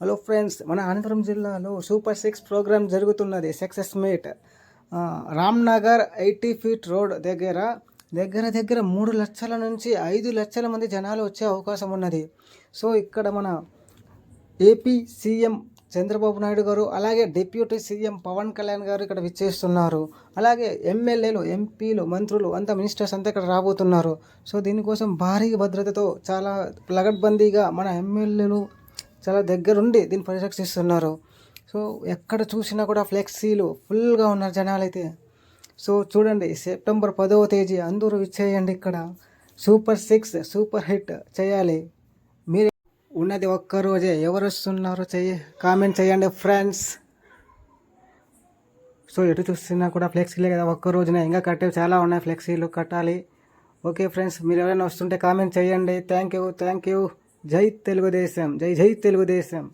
Hello friends మన అనంతపురం జిల్లాలో super six programme జరుగుతున్నది. Success meet. Ramnagar eighty feet road దగ్గర దగ్గర దగ్గర మూడు లక్షల నుంచి ఐదు లక్షల మంది జనాలు వచ్చే అవకాశం ఉన్నది. సో ఇక్కడ మన ఏపీ సీఎం చంద్రబాబు నాయుడు గారు అలాగే డిప్యూటీ సీఎం పవన్ కళ్యాణ్ గారు ఇక్కడ విచ్చేస్తున్నారు. అలాగే ఎమ్మెల్యేలు ఎంపీలు మంత్రులు అంతా మినిస్టర్స్ అంతా ఇక్కడ రాబోతున్నారు. సో దీనికోసం భారీ భద్రతతో చాలా ప్లగడ్బందీగా మన ఎమ్మెల్యేలు చాలా దగ్గరుండి దీన్ని పరిరక్షిస్తున్నారు. సో ఎక్కడ చూసినా కూడా ఫ్లెక్సీలు ఫుల్గా ఉన్నారు జనాలైతే. సో చూడండి సెప్టెంబర్ పదవ తేదీ అందరూ ఇచ్చేయండి ఇక్కడ. సూపర్ సిక్స్ సూపర్ హిట్ చేయాలి. మీరు ఉన్నది ఒక్క రోజే. ఎవరు వస్తున్నారో చెయ్యి కామెంట్ చేయండి ఫ్రెండ్స్. సో ఎటు చూస్తున్నా కూడా ఫ్లెక్సీలే కదా ఒక్క రోజునే. ఇంకా కట్టేవి చాలా ఉన్నాయి ఫ్లెక్సీలు కట్టాలి. ఓకే ఫ్రెండ్స్ మీరు ఎవరైనా వస్తుంటే కామెంట్ చేయండి. Thank you thank you. జై తెలుగుదేశం జై జై తెలుగుదేశం